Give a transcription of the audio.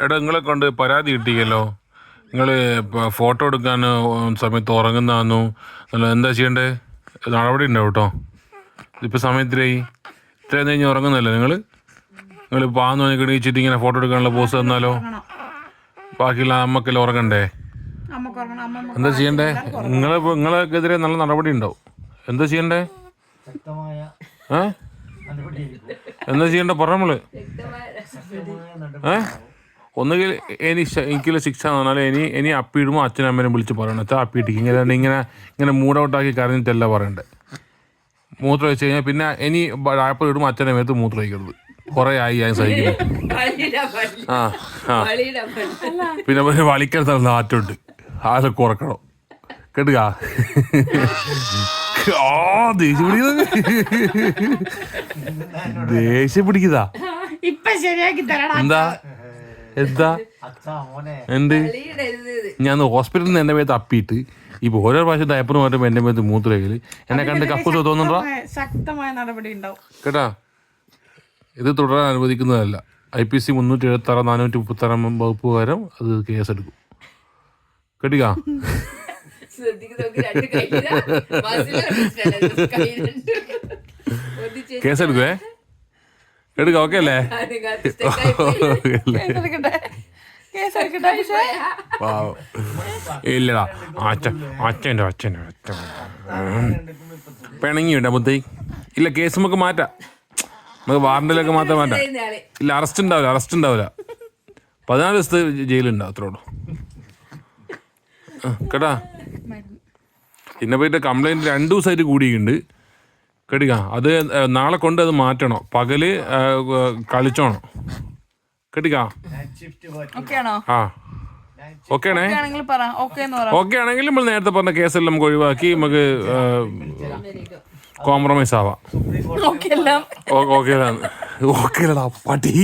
എടാ നിങ്ങളെ കൊണ്ട് പരാതി കിട്ടിയല്ലോ നിങ്ങൾ ഫോട്ടോ എടുക്കാൻ സമയത്ത് ഉറങ്ങുന്നു അല്ല എന്താ ചെയ്യണ്ടേ? നടപടി ഉണ്ടാവും കേട്ടോ ഇതിപ്പോൾ സമയത്തിലായി. ഇത്രയും കഴിഞ്ഞ് ഉറങ്ങുന്നല്ലേ നിങ്ങൾ നിങ്ങൾ പാന്ന് പറഞ്ഞ് കിണിച്ചിട്ട് ഇങ്ങനെ ഫോട്ടോ എടുക്കാനുള്ള പോസ് തന്നാലോ? ബാക്കിയുള്ള അമ്മക്കെല്ലാം ഉറങ്ങണ്ടേ? എന്താ ചെയ്യണ്ടേ? നിങ്ങളെ നിങ്ങളെക്കെതിരെ നല്ല നടപടി ഉണ്ടാവും. എന്താ ചെയ്യണ്ടേ? ഏ? എന്താ ചെയ്യണ്ടേ? പറ നമ്മൾ ഏ? ഒന്നുകിൽ ഇനി എനിക്കുള്ള ശിക്ഷ എന്ന് പറഞ്ഞാൽ ഇനി ഇനി അച്ഛനും അമ്മേനും വിളിച്ച് പറയണം. അച്ഛാ അപ്പീട്ടിക്ക് ഇങ്ങനെ ഇങ്ങനെ ഇങ്ങനെ മൂഡ് ഔട്ടാക്കി കരഞ്ഞിട്ടല്ല പറയണ്ടേ. മൂത്രം വെച്ച് കഴിഞ്ഞാൽ പിന്നെ ഇനി ഡാപ്പർ ഇടുമ്പോൾ അച്ഛനും മേത്ത് മൂത്രം വയ്ക്കരുത് കുറെ ആയി ഞാൻ പള്ളി ആ ആ. പിന്നെ പിന്നെ വളിക്കാൻ നാറ്റുണ്ട്. ആരെ കുറക്കണം. കേട്ടുക? ആ ദേഷ്യം പിടിക്കുന്നത് ദേഷ്യം പിടിക്കുന്നതാ ഇപ്പൊ ശരിയാക്കി തരണം എന്താ? എന്താ? അച്ഛാ മോനെ. എന്ത്. ഞാൻ ഹോസ്പിറ്റലിൽ നിന്ന് എന്റെ മേത്ത് അപ്പിയിട്ട് ഇപ്പൊ ഓരോ പ്രാവശ്യം ഡയപ്പർ മാറ്റുമ്പോൾ എന്റെ മേത്ത് മൂത്രയിൽ എന്നെ കണ്ട് കപ്പ് തോന്നുന്നുണ്ടോ? ശക്തമായ- ശക്തമായ നടപടി ഉണ്ടാവും. കേട്ടാ? ഇത് തുടരാൻ അനുവദിക്കുന്നതല്ല. ഐ പി സി മുന്നൂറ്റി എഴുപത്തി ആറ് നാനൂറ്റി മുപ്പത്തി ആറാം വകുപ്പ് പ്രകാരം അത് കേസെടുക്കും. കേട്ടിക്കാ? ശ്രദ്ധിക്ക് നോക്ക് രണ്ട് കയ്യിലാ. ബസ്സിലാണ് ഇഷ്ടമല്ല, കൈ രണ്ട്. ഒന്നിച്ച് കേസെടുക്കുവേ? എടുക്കാം ഓക്കെ അല്ലേ. ഇല്ലടാ അച്ഛൻ അച്ഛന്റെ അച്ഛന്റെ അച്ഛൻ പിണങ്ങി വേണ്ട മുത്തേ ഇല്ല കേസ് നമുക്ക് മാറ്റാം. നമുക്ക് വാറണ്ടിലൊക്കെ മാത്രം മാറ്റാം. ഇല്ല അറസ്റ്റ് ഉണ്ടാവില്ല അറസ്റ്റ് ഉണ്ടാവില്ല. പതിനാല് ദിവസത്തെ ജയിലുണ്ടാവും അത്രേ ഉള്ളൂ. ആ, കേട്ടാ? പിന്നെ പോയിട്ട് കംപ്ലൈന്റ് രണ്ട് ദിവസമായിട്ട് കൂടിയിട്ടുണ്ട്. കേട്ടിക്ക അത് നാളെ കൊണ്ട് അത് മാറ്റണം. പകൽ കളിച്ചോണം. കേട്ടിക്കാ ആ. ഓക്കെ ആണേ ആണെങ്കിൽ ഓക്കെ നമ്മൾ നേരത്തെ പറഞ്ഞ കേസെല്ലാം നമുക്ക് ഒഴിവാക്കി നമുക്ക് കോംപ്രമൈസ് ആവാം. ഓക്കെ ഓക്കെ ഓക്കെ ഓക്കെ പട്ടി.